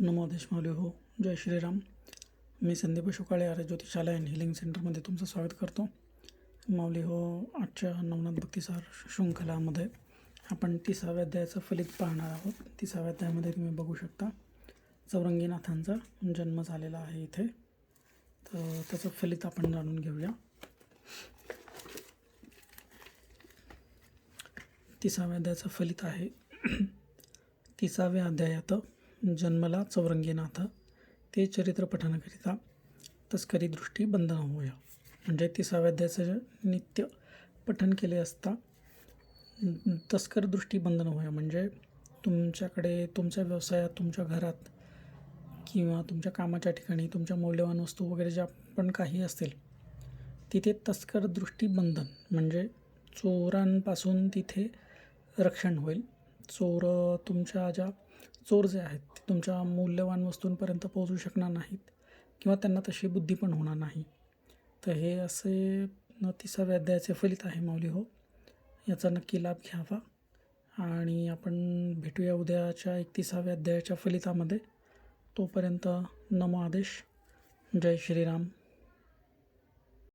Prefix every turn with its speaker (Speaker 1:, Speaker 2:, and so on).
Speaker 1: नमो आदेश हो. जय श्रीराम. मी संदीप अशोकाळे आर्य ज्योतिषालय अँड हिलिंग सेंटरमध्ये तुमचं स्वागत करतो. माऊली हो आजच्या नवनाथ भक्तिसार शृंखलामध्ये आपण तिसाव्या अध्यायाचं फलित पाहणार आहोत. तिसाव्या अध्यायामध्ये तुम्ही बघू शकता चौरंगीनाथांचा जन्म झालेला आहे इथे. तर त्याचं फलित आपण जाणून घेऊया. तिसाव्या अध्यायाचं फलित आहे. तिसाव्या अध्यायात जन्मला चौरंगीनाथ. ते चरित्र पठणाकरिता तस्करी दृष्टी बंधन होऊया. म्हणजे तिसाव्याध्यायाचं नित्य पठन केले असता तस्कर दृष्टी बंधन होऊया. म्हणजे तुमच्याकडे तुमच्या व्यवसायात तुमच्या घरात किंवा तुमच्या कामाच्या ठिकाणी तुमच्या मौल्यवान वस्तू वगैरे ज्या पण काही असतील तिथे तस्कर दृष्टी बंधन म्हणजे चोरांपासून तिथे रक्षण होईल. चोर तुमच्या ज्या चोर जे आहेत ते तुमच्या मौल्यवान वस्तूंपर्यंत पोहोचू शकणार नाहीत किंवा त्यांना तशी बुद्धी पण होणार नाही. तर हे असे न तिसाव्या अध्यायाचे फलित आहे माऊली हो. याचा नक्की लाभ घ्यावा. आणि आपण भेटूया उद्याच्या एकतीसाव्या अध्यायाच्या फलितामध्ये. तोपर्यंत नमो आदेश. जय श्रीराम.